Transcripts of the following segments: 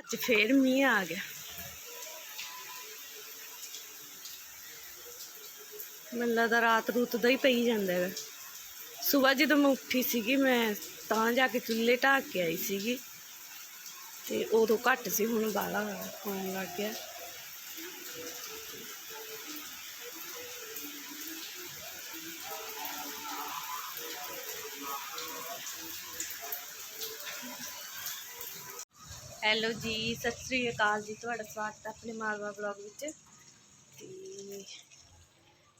ਅੱਜ ਫੇਰ ਮੀਂਹ ਆ ਗਿਆ ਮੈਨੂੰ ਲੱਗਦਾ ਰਾਤ ਰੂਤ ਦਾ ਹੀ ਪਈ ਜਾਂਦਾ ਹੈਗਾ ਸਵੇਰ ਜਦੋਂ ਮੈਂ ਉੱਠੀ ਸੀਗੀ ਮੈਂ ਤਾਂ ਜਾ ਕੇ ਚੁੱਲ੍ਹੇ ਢਾਕ ਕੇ ਆਈ ਸੀਗੀ ਤੇ ਉਦੋਂ ਘੱਟ ਸੀ ਹੁਣ ਬਾਲਾ ਹੋਣ ਲੱਗ ਗਿਆ ਹੈਲੋ ਜੀ, ਸਤਿ ਸ੍ਰੀ ਅਕਾਲ ਜੀ, ਤੁਹਾਡਾ ਸਵਾਗਤ ਹੈ ਆਪਣੇ ਮਾਲਵਾ ਬਲੌਗ ਵਿੱਚ। ਤੇ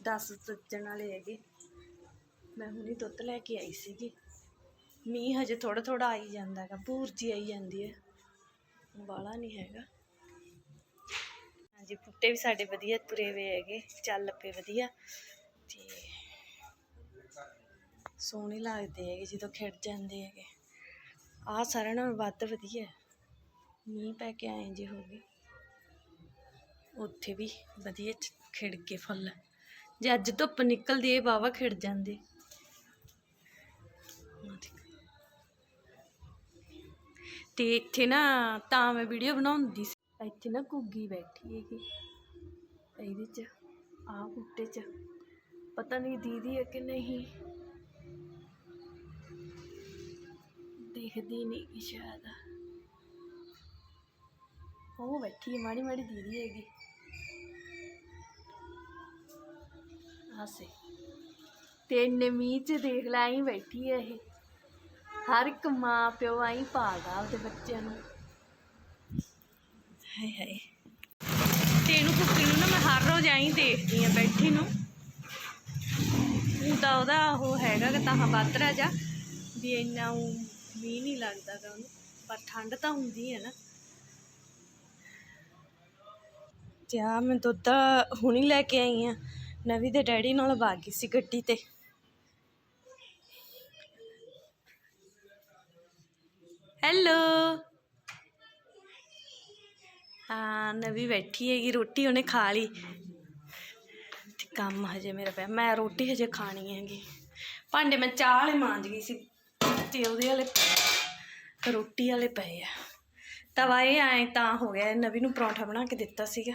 10 ਸੱਜਣ ਵਾਲੇ ਹੈਗੇ। ਮੈਂ ਹੁਣੀ ਦੁੱਧ ਲੈ ਕੇ ਆਈ ਸੀਗੀ। ਮੀਂਹ ਹਜੇ ਥੋੜਾ ਥੋੜਾ ਆਈ ਜਾਂਦਾ ਹੈਗਾ ਭੂਰ ਜੀ ਆਈ ਜਾਂਦੀ ਹੈ। ਵਾਲਾ ਨਹੀਂ ਹੈਗਾ। ਹਾਂਜੀ, ਬੂਟੇ ਵੀ ਸਾਡੇ ਵਧੀਆ ਤੁਰੇ ਹੋਏ ਹੈਗੇ, ਚੱਲ ਪਏ ਵਧੀਆ। ਤੇ ਸੋਹਣੇ ਲੱਗਦੇ ਹੈਗੇ ਜਦੋਂ ਖਿੜ ਜਾਂਦੇ ਹੈਗੇ। ਆਹ ਸਾਰਿਆਂ ਨਾਲੋਂ ਵੱਧ ਵਧੀਆ। ਮੀਂਹ ਪੈ ਕੇ ਆਏ ਜੇ ਹੋ ਗਏ। ਉੱਥੇ ਵੀ ਵਧੀਆ ਖਿੜ ਕੇ ਫੁੱਲ ਜੇ ਅੱਜ ਧੁੱਪ ਨਿਕਲਦੀ ਇਹ ਵਾਹਵਾ ਖਿੜ ਜਾਂਦੇ। ਤੇ ਇੱਥੇ ਨਾ ਤਾਂ ਮੈਂ ਵੀਡੀਓ ਬਣਾਉਂਦੀ ਸੀ। ਇੱਥੇ ਨਾ ਘੁੱਗੀ ਬੈਠੀ ਹੈਗੀ। ਇਹਦੇ ਚ, ਆਹ ਬੂਟੇ ਚ। ਪਤਾ ਨਹੀਂ ਦੀਦੀ ਹੈ ਕਿ ਨਹੀਂ। ਦੇਖਦੀ ਨਹੀਂ ਸ਼ਾਇਦ। ਉਹ ਬੈਠੀ ਹੈ ਮਾੜੀ ਮਾੜੀ ਦੀਦੀ ਹੈਗੀ। ਆਸੇ। ਤੇ ਇੰਨੇ ਮੀਂਹ ਚ ਦੇਖ ਲੈ ਆਈ ਬੈਠੀ ਹੈ ਇਹ। ਹਰ ਇੱਕ ਮਾਂ ਪਿਓ ਆਈ ਪਾਲਦਾ ਆਪਦੇ ਬੱਚਿਆਂ ਨੂੰ। ਹਾਏ ਹਾਏ। ਤੇ ਇਹਨੂੰ ਕੁੱਤੀ ਨੂੰ ਨਾ ਮੈਂ ਹਰ ਰੋਜ਼ ਆਈ ਦੇਖਦੀ ਆ ਬੈਠੀ ਨੂੰ। ਉਹ ਤਾਂ ਉਹਦਾ ਉਹ ਹੈਗਾ ਕਿ ਤਾਂ ਬਾਤਰਾ ਜਾ। ਵੀ ਇੰਨਾ ਊਂ ਮੀਂਹ ਨਹੀਂ ਲੱਗਦਾ ਗਾ ਉਹਨੂੰ। ਪਰ ਠੰਡ ਤਾਂ ਹੁੰਦੀ ਹੈ ਨਾ। ਚਾਹ ਮੈਂ ਦੁੱਧ ਹੁਣੀ ਲੈ ਕੇ ਆਈ ਆ। ਨਵੀ ਦੇ ਡੈਡੀ ਨਾਲ ਵਗ ਗਈ ਸੀ ਗੱਡੀ ਤੇ। ਹੈਲੋ। ਹਾਂ, ਨਵੀ ਬੈਠੀ ਹੈਗੀ, ਰੋਟੀ ਉਹਨੇ ਖਾ ਲਈ। ਤੇ ਕੰਮ ਹਜੇ ਮੇਰਾ ਪਿਆ। ਮੈਂ ਰੋਟੀ ਹਜੇ ਖਾਣੀ ਹੈਗੀ। ਭਾਂਡੇ ਮੈਂ ਚਾਹ ਵਾਲੇ ਮਾਂਜ ਗਈ ਸੀ। ਤੇ ਉਹਦੇ ਵਾਲੇ ਰੋਟੀ ਵਾਲੇ ਪਏ ਆ। ਤਵਾ ਇਹ ਐ ਤਾਂ ਹੋ ਗਿਆ, ਨਵੀ ਨੂੰ ਪਰੌਂਠਾ ਬਣਾ ਕੇ ਦਿੱਤਾ ਸੀਗਾ।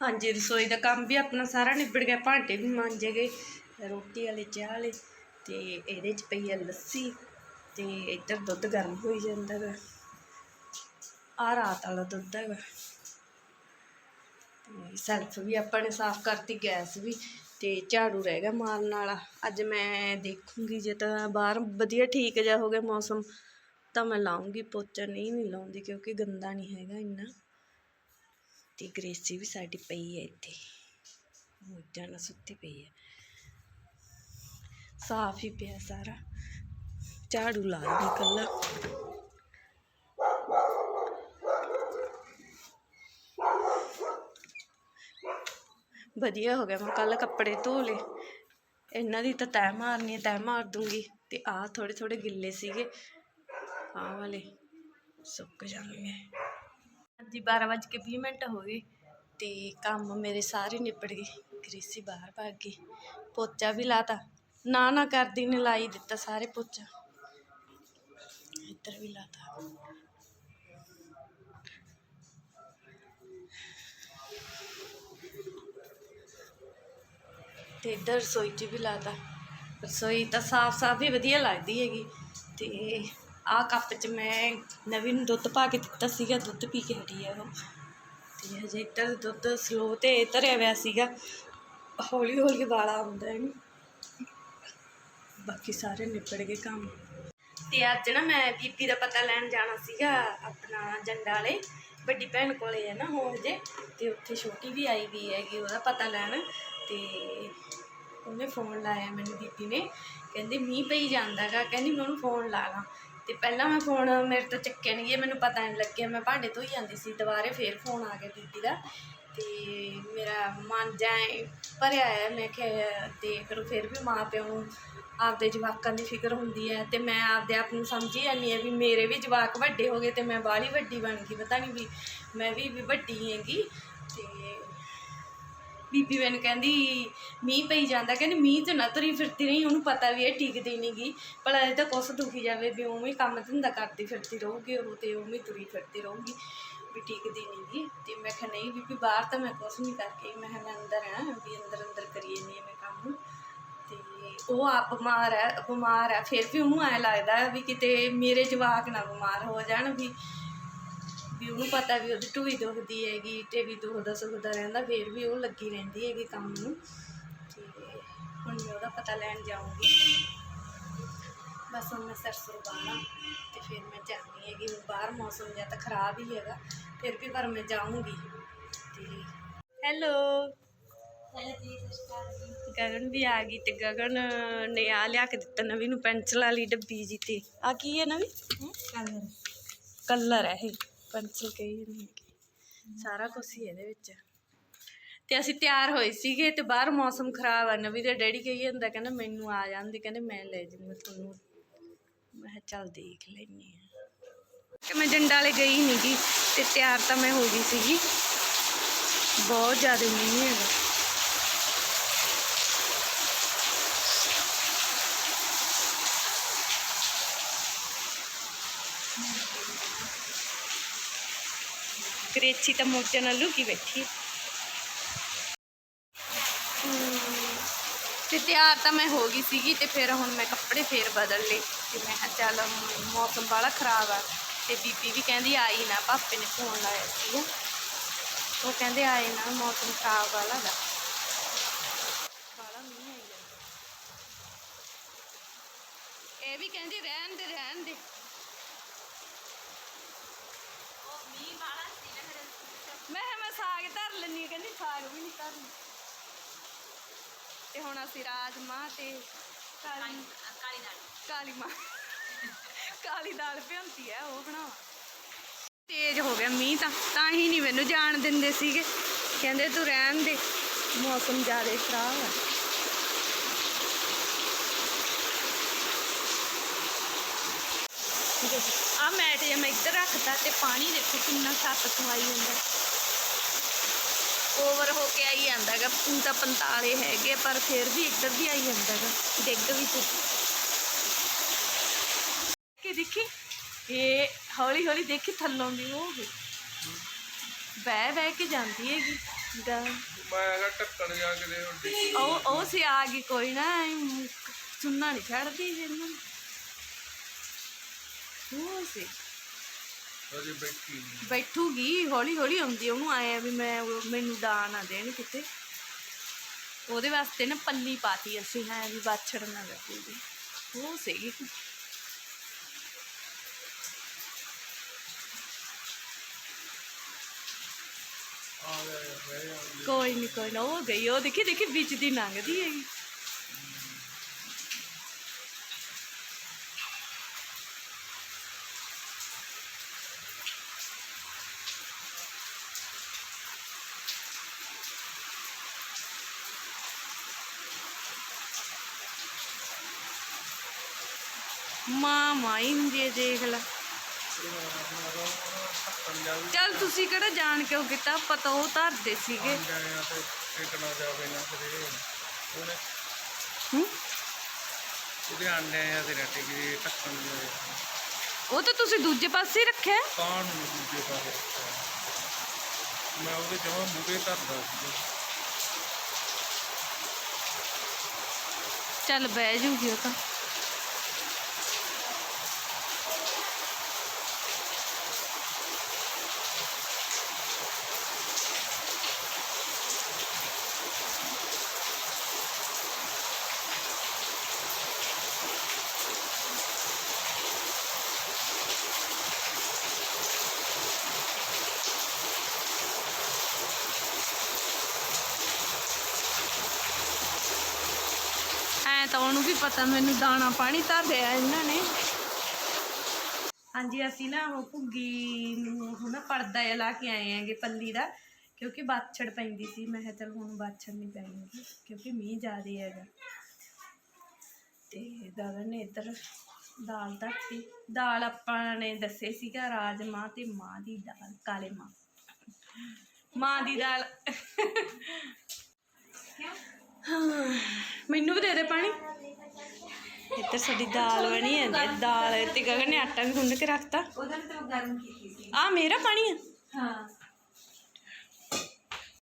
ਹਾਂਜੀ, ਰਸੋਈ ਦਾ ਕੰਮ ਵੀ ਆਪਣਾ ਸਾਰਾ ਨਿਬੜ ਗਿਆ, ਭਾਂਡੇ ਵੀ ਮਾਂਜੇ ਗਏ, ਰੋਟੀ ਵਾਲੇ, ਚਾਹ ਵਾਲੇ, ਤੇ ਇਹਦੇ ਚ ਪਈ ਹੈ ਲੱਸੀ, ਤੇ ਇੱਧਰ ਦੁੱਧ ਗਰਮ ਹੋਈ ਜਾਂਦਾ ਗਾ ਆ ਰਾਤ ਵਾਲਾ ਦੁੱਧ ਹੈਗਾ। ਤੇ ਸੈਲਫ ਵੀ ਆਪਾਂ ਨੇ ਸਾਫ਼ ਕਰਤੀ, ਗੈਸ ਵੀ, ਤੇ ਝਾੜੂ ਰਹਿ ਗਿਆ ਮਾਰਨ ਵਾਲਾ। ਅੱਜ ਮੈਂ ਦੇਖੂੰਗੀ, ਜੇ ਤਾਂ ਬਾਹਰ ਵਧੀਆ ਠੀਕ ਜਿਹਾ ਹੋ ਗਿਆ ਮੌਸਮ, ਤਾਂ ਮੈਂ ਲਾਉਂਗੀ ਪੋਚਾ। ਨਹੀਂ ਨਹੀਂ ਲਾਉਂਦੀ, ਕਿਉਂਕਿ ਗੰਦਾ ਨਹੀਂ ਹੈਗਾ ਇੰਨਾ। ਅਤੇ ਗਰੇਸੀ ਵੀ ਸਾਡੀ ਪਈ ਹੈ ਇੱਥੇ। ਮੋਜਾਂ ਨਾਲ ਸੁੱਤੀ ਪਈ ਹੈ। ਸਾਫ਼ ਹੀ ਪਿਆ ਸਾਰਾ। ਝਾੜੂ ਲਾ ਲਈ ਕੱਲਾ ਵਧੀਆ ਹੋ ਗਿਆ, ਮੈਂ ਕੱਲ ਕੱਪੜੇ ਧੋ ਲਏ। ਇਹਨਾਂ ਦੀ ਤਾਂ ਤੈਅ ਮਾਰਨੀ ਹੈ ਤੈਅ ਮਾਰ ਦੂੰਗੀ। ਤੇ ਆਹ ਥੋੜੇ ਥੋੜੇ ਗਿੱਲੇ ਸੀਗੇ। ਆਹ ਵਾਲੇ ਸੁੱਕ ਜਾਣਗੇ। ਹਾਂਜੀ 12:20 ਮਿੰਟ ਹੋ ਗਏ ਤੇ ਕੰਮ ਮੇਰੇ ਸਾਰੇ ਨਿਬੜ ਗਏ, ਗ੍ਰੀਸੀ ਬਾਹਰ ਭੱਗ ਗਈ, ਪੋਚਾ ਵੀ ਲਾਤਾ, ਨਾ ਨਾ ਕਰਦੀ ਨੇ ਲਾਈ ਦਿੱਤਾ ਸਾਰੇ ਪੋਚਾ। ਇੱਧਰ ਵੀ ਲਾਤਾ। ਤੇ ਇੱਧਰ ਰਸੋਈ 'ਚ ਵੀ ਲਾਤਾ। ਰਸੋਈ ਤਾਂ ਸਾਫ਼-ਸਾਫ਼ ਹੀ ਵਧੀਆ ਲੱਗਦੀ ਹੈਗੀ ਤੇ ਆਹ ਕੱਪ 'ਚ ਮੈਂ ਨਵੀਂ ਨੂੰ ਦੁੱਧ ਪਾ ਕੇ ਦਿੱਤਾ ਸੀਗਾ, ਦੁੱਧ ਪੀ ਕੇ ਹਟੀ ਹੈ ਉਹ। ਤੇ ਹਜੇ ਇੱਧਰ ਦੁੱਧ ਸਲੋ ਤੇ ਧਰਿਆ ਹੋਇਆ ਸੀਗਾ। ਹੌਲੀ ਹੌਲੀ ਵਾਲਾ ਆਉਂਦਾ ਇਹਨੂੰ। ਬਾਕੀ ਸਾਰੇ ਨਿਬੜ ਗਏ ਕੰਮ। ਤੇ ਅੱਜ ਨਾ ਮੈਂ ਬੀਬੀ ਦਾ ਪਤਾ ਲੈਣ ਜਾਣਾ ਸੀਗਾ, ਆਪਣਾ ਜੰਡਾ ਵਾਲੇ। ਵੱਡੀ ਭੈਣ ਕੋਲੇ ਹੈ ਨਾ ਉਹ ਹਜੇ ਤੇ ਉੱਥੇ ਛੋਟੀ ਵੀ ਆਈ ਵੀ ਹੈਗੀ, ਉਹਦਾ ਪਤਾ ਲੈਣ। ਤੇ ਉਹਨੇ ਫੋਨ ਲਾਇਆ ਮੈਨੂੰ ਬੀਬੀ ਨੇ। ਕਹਿੰਦੀ ਮੀਂਹ ਪਈ ਜਾਂਦਾਗਾ ਕਹਿੰਦੀ ਮੈਂ ਉਹਨੂੰ ਫੋਨ ਲਾ ਲਾਂ। ਤੇ ਪਹਿਲਾਂ ਮੈਂ ਫੋਨ ਮੇਰੇ ਤੋਂ ਚੱਕਿਆ ਨਹੀਂ ਗਿਆ ਮੈਨੂੰ ਪਤਾ ਨਹੀਂ ਲੱਗਿਆ। ਮੈਂ ਭਾਂਡੇ ਧੋਈ ਜਾਂਦੀ ਸੀ, ਦੁਬਾਰੇ ਫੇਰ ਫੋਨ ਆ ਗਿਆ ਬੀਬੀ ਦਾ। ਤੇ ਮੇਰਾ ਮਨ ਜਾਏ ਭਰਿਆ ਹੈ, ਮੈਂ ਕਿਹਾ, ਦੇਖ ਲਓ, ਫਿਰ ਵੀ ਮਾਂ ਪਿਓ ਨੂੰ ਆਪਦੇ ਜਵਾਕਾਂ ਦੀ ਫਿਕਰ ਹੁੰਦੀ ਹੈ ਤੇ ਮੈਂ ਆਪਦੇ ਆਪ ਨੂੰ ਸਮਝੀ ਜਾਂਦੀ ਹਾਂ ਵੀ ਮੇਰੇ ਵੀ ਜਵਾਕ ਵੱਡੇ ਹੋ ਗਏ ਤੇ ਮੈਂ ਬਾਹਲੀ ਵੱਡੀ ਬਣ ਗਈ। ਪਤਾ ਨਹੀਂ ਵੀ ਮੈਂ ਵੀ ਵੀ ਵੱਡੀ ਹੈਗੀ ਤੇ ਬੀਬੀ ਮੈਨੂੰ ਕਹਿੰਦੀ, ਮੀਂਹ ਪਈ ਜਾਂਦਾ। ਕਹਿੰਦੀ, ਮੀਂਹ 'ਚ ਨਾ ਤੁਰੀ ਫਿਰਦੀ ਰਹੀ, ਉਹਨੂੰ ਪਤਾ ਵੀ ਇਹ ਟਿਕਦੀ ਨਹੀਂਗੀ ਭਲਾ ਇਹ ਤਾਂ ਕੁਛ ਦੁਖੀ ਜਾਵੇ, ਵੀ ਉਵੇਂ ਕੰਮ ਧੰਦਾ ਕਰਦੀ ਫਿਰਦੀ ਰਹੂਗੀ, ਉਹ ਤੇ ਉਵੇਂ ਤੁਰੀ ਫਿਰਦੀ ਰਹੂਗੀ, ਵੀ ਟਿਕਦੀ ਨਹੀਂਗੀ ਤੇ ਮੈਂ ਕਿਹਾ, ਨਹੀਂ ਬੀਬੀ, ਬਾਹਰ ਤਾਂ ਮੈਂ ਕੁਛ ਨਹੀਂ ਕਰਕੇ, ਮੈਂ ਕਿਹਾ, ਮੈਂ ਅੰਦਰ ਆ, ਵੀ ਅੰਦਰ ਅੰਦਰ ਕਰੀਏ ਨਹੀਂ ਮੈਂ ਕੰਮ। ਤੇ ਉਹ ਆਪ ਬਿਮਾਰ ਹੈ ਬਿਮਾਰ ਹੈ, ਫਿਰ ਵੀ ਉਹਨੂੰ ਐ ਲੱਗਦਾ ਵੀ ਕਿਤੇ ਮੇਰੇ ਜਵਾਕ ਨਾ ਬਿਮਾਰ ਹੋ ਜਾਣ, ਵੀ ਵੀ ਉਹਨੂੰ ਪਤਾ ਵੀ ਉਹਦੀ ਢੂਈ ਦੁਖਦੀ ਹੈਗੀ ਤੇ ਵੀ ਦੁਖਦਾ ਸੁਖਦਾ ਰਹਿੰਦਾ ਫਿਰ ਵੀ ਉਹ ਲੱਗੀ ਰਹਿੰਦੀ ਹੈਗੀ ਕੰਮ ਨੂੰ। ਤੇ ਹੁਣ ਮੈਂ ਉਹਦਾ ਪਤਾ ਲੈਣ ਜਾਊਂਗੀ। ਬਸ ਹੁਣ ਮੈਂ ਸਰਸਰ ਬਾਣਾ ਤੇ ਫਿਰ ਮੈਂ ਜਾਣੀ ਹੈਗੀ। ਬਾਹਰ ਮੌਸਮ ਜਿਆ ਤਾਂ ਖਰਾਬ ਹੀ ਹੈਗਾ ਫਿਰ ਵੀ ਪਰ ਮੈਂ ਜਾਊਂਗੀ। ਤੇ ਹੈਲੋ। ਗਗਨ ਵੀ ਆ ਗਈ ਤੇ ਗਗਨ ਨੇ ਆ ਲਿਆ ਕੇ ਦਿੱਤਾ ਨਵੀਂ ਨੂੰ ਪੈਨਸਲ ਵਾਲੀ ਡੱਬੀ ਜੀ ਤੇ। ਆ ਕੀ ਹੈ ਨਵੀਂ? ਕਲਰ। ਕਲਰ ਹੈ ਇਹ। ਪੈਨਸਲ ਕਹੀ ਨਹੀਂ ਸਾਰਾ ਕੁਝ ਹੀ ਇਹਦੇ ਵਿੱਚ। ਤੇ ਅਸੀਂ ਤਿਆਰ ਹੋਏ ਸੀਗੇ ਤੇ ਬਾਹਰ ਮੌਸਮ ਖਰਾਬ ਆ। ਨਵੀਂ ਦੇ ਡੈਡੀ ਕਹੀ ਜਾਂਦਾ, ਕਹਿੰਦਾ ਮੈਨੂੰ ਆ ਜਾਂਦੀ, ਕਹਿੰਦੇ ਮੈਂ ਲੈ ਜਾਊਂਗਾ ਤੁਹਾਨੂੰ। ਮੈਂ ਕਿਹਾ ਚੱਲ ਦੇਖ ਲੈਣੀ ਆ ਤੇ ਮੈਂ ਜੰਡਾਲੇ ਵਾਲੇ ਗਈ ਨਹੀਂ ਗੀ ਤੇ ਤਿਆਰ ਤਾਂ ਮੈਂ ਹੋ ਗਈ ਸੀਗੀ। ਬਹੁਤ ਜ਼ਿਆਦਾ ਮੀਂਹ ਹੈਗਾ। ਕਰੇਚੀ ਤਾਂ ਮੋਚੇ ਨਾਲ ਲੁਕੀ ਤੇ ਤਿਆਰ ਤਾਂ ਮੈਂ ਹੋ ਗਈ ਸੀਗੀ ਤੇ ਫਿਰ ਹੁਣ ਮੈਂ ਕੱਪੜੇ ਫੇਰ ਬਦਲ ਲਏ ਤੇ ਮੈਂ ਕਿਹਾ ਚੱਲ ਮੌਸਮ ਬੜਾ ਖਰਾਬ ਆ ਤੇ ਬੀਬੀ ਵੀ ਕਹਿੰਦੀ ਆਈ ਨਾ ਪਾਪੇ ਨੇ ਫੋਨ ਲਾਇਆ ਸੀ ਉਹ ਕਹਿੰਦੇ ਆਏ ਨਾ ਮੌਸਮ ਖਰਾਬ ਵਾਲਾ ਦਾ ਆਈ ਜਾਂਦਾ ਇਹ ਵੀ ਕਹਿੰਦੀ ਰਹਿਣ ਦੇ ਰਹਿਣ ਦੇ ਮੈਂ ਕਿਹਾ ਮੈਂ ਸਾਗ ਧਰ ਲੈਣੀ ਕਹਿੰਦੀ ਸਾਗ ਵੀ ਨਹੀਂ ਧਰਨਾ। ਤੇ ਹੁਣ ਅਸੀਂ ਰਾਜਮਾਂਹ ਤੇ ਕਾਲੀ ਕਾਲੀ ਨਾਲ ਕਾਲੀ ਮਾਂ। ਕਾਲੀ ਦਾਲ ਭਿਉਂਤੀ ਹੈ ਉਹ ਬਣਾਵਾ। ਤੇਜ਼ ਹੋ ਗਿਆ ਮੀਂਹ ਤਾਂ ਤਾਂ ਹੀ ਨਹੀਂ ਮੈਨੂੰ ਜਾਣ ਦਿੰਦੇ ਸੀਗੇ। ਕਹਿੰਦੇ ਤੂੰ ਰਹਿਣ ਦੇ ਮੌਸਮ ਜ਼ਿਆਦਾ ਖਰਾਬ ਹੈ ਆ ਮੈਟ ਜੇ ਮੈਂ ਇੱਧਰ ਰੱਖਤਾ ਤੇ ਪਾਣੀ ਦੇਖੋ ਕਿੰਨਾ ਛੱਤ ਤੋਂ ਆਈ ਜਾਂਦਾ। ਓਵਰ ਹੋ ਕੇ ਆਈ ਜਾਂਦਾ ਗਾ ਹੁਣ ਤਾਂ 45 ਹੈਗੇ ਪਰ ਫਿਰ ਵੀ ਇੱਧਰ ਵੀ ਆਈ ਜਾਂਦਾ ਗਾ ਡਿੱਗ ਵੀ ਤੇ। ਕਿ ਦੇਖੀ। ਇਹ ਹੌਲੀ ਹੌਲੀ ਦੇਖੀ ਥੱਲੋਂ ਦੀ ਉਹ ਬਹਿ ਬਹਿ ਕੇ ਜਾਂਦੀ ਹੈਗੀ। ਗਾ ਮੈਂ ਕਿਹਾ ਟੱਕਣ ਜਾ ਕੇ ਦੇ ਹੁੰਦੀ ਉਹ ਉਹ ਸੀ ਆ ਗਈ ਕੋਈ ਨਾ ਸੁਣਨਾ ਨਹੀਂ ਛੱਡਦੀ ਜਿਹਨੂੰ ਉਹ ਸੀ। ਅਜੇ ਬੈਠੀ ਨੀ। ਬੈਠੂਗੀ ਹੌਲੀ ਹੌਲੀ ਆਉਂਦੀ ਉਹਨੂੰ ਆਇਆ ਵੀ ਮੈਂ ਉਹ- ਮੈਨੂੰ ਦਾ ਨਾ ਦੇਣ ਕਿਤੇ। ਉਹਦੇ ਵਾਸਤੇ ਨਾ ਪੱਲੀ ਪਾਤੀ ਅਸੀਂ ਹੈ ਵੀ ਬਾਛੜ ਨਾ ਲੱਗੂਗੀ ਉਹ ਸੀਗੀ ਆ ਰਹਿ ਕੋਈ ਨਹੀਂ ਕੋਈ ਨਾ ਉਹ ਗਈ ਉਹ ਦੇਖੀ ਦੇਖੀ ਵਿੱਚ ਦੀ ਲੰਘਦੀ ਹੈਗੀ। ਮਾਂ ਮਾਈਨ ਜੇ ਦੇਖ ਲਾ ਟੱਕਣ ਜਾ ਵੀ ਚੱਲ ਤੁਸੀਂ ਕਿਹੜਾ ਜਾਣ ਕਿਉਂ ਕੀਤਾ ਪਤਾ ਉਹ ਧਰਦੇ ਸੀਗੇ ਜਾਏ ਆ ਤੇ ਟਿਕ ਨਾ ਜਾਵੇ ਨਾ ਫਿਰ ਇਹ ਉਹਨੇ ਹੂੰ ਉਹਦੇ ਆਂਡੇ ਆ ਤੇ ਰੱਟੀ ਕੀ ਟੱਕਣ ਜਾਏ ਉਹ ਤਾਂ ਤੁਸੀਂ ਦੂਜੇ ਪਾਸੇ ਹੀ ਰੱਖਿਆ ਕਾਣ ਨੂੰ ਦੂਜੇ ਪਾਸੇ ਰੱਖਿਆ। ਮੈਂ ਉਹਦੇ ਜਮਾ ਮੂਹਰੇ ਧਰਦਾ ਸੀ ਚੱਲ ਬਹਿ ਜੂਗੀ ਉਹ ਤਾਂ ਐ ਤਾਂ ਉਹਨੂੰ ਵੀ ਪਤਾ ਮੈਨੂੰ ਦਾਣਾ ਪਾਣੀ ਧਰ ਰਿਹਾ ਇਹਨਾਂ ਨੇ। ਹਾਂਜੀ, ਅਸੀਂ ਨਾ ਉਹ ਭੁੱਗੀ ਨੂੰ ਹੁਣ ਨਾ ਪਰਦਾ ਜਿਹਾ ਲਾ ਕੇ ਆਏ ਆਂਗੇ ਪੱਲੀ ਦਾ, ਕਿਉਂਕਿ ਬਾਛੜ ਪੈਂਦੀ ਸੀ। ਮੈਂ ਕਿਹਾ ਚਲ ਹੁਣ ਬਾਛੜ ਨਹੀਂ ਪੈਣੀ ਕਿਉਂਕਿ ਮੀਂਹ ਜ਼ਿਆਦੇ ਹੈਗਾ। ਤੇ ਗਗਨ ਨੇ ਇੱਧਰ ਦਾਲ ਧਰਤੀ। ਦਾਲ ਆਪਾਂ ਨੇ ਦੱਸੇ ਸੀਗਾ ਰਾਜਮਾਂਹ ਤੇ ਮਾਂ ਦੀ ਦਾਲ, ਕਾਲੇ ਮਾਂ ਮਾਂ ਦੀ ਦਾਲ। ਹਾਂ ਮੈਨੂੰ ਵੀ ਦੇ ਦੇ ਪਾਣੀ। ਇੱਧਰ ਸਾਡੀ ਦਾਲ ਬਣੀ ਹੈ ਤੇ ਦਾਲ ਤੇ ਗਗਨ ਨੇ ਆਟਾ ਵੀ ਗੁੰਨ ਕੇ ਰੱਖਤਾ। ਉਹਦੇ ਤੇ ਗਰਮ ਕੀਤੀ ਸੀ। ਆ ਮੇਰਾ ਪਾਣੀ ਆ ਹਾਂ।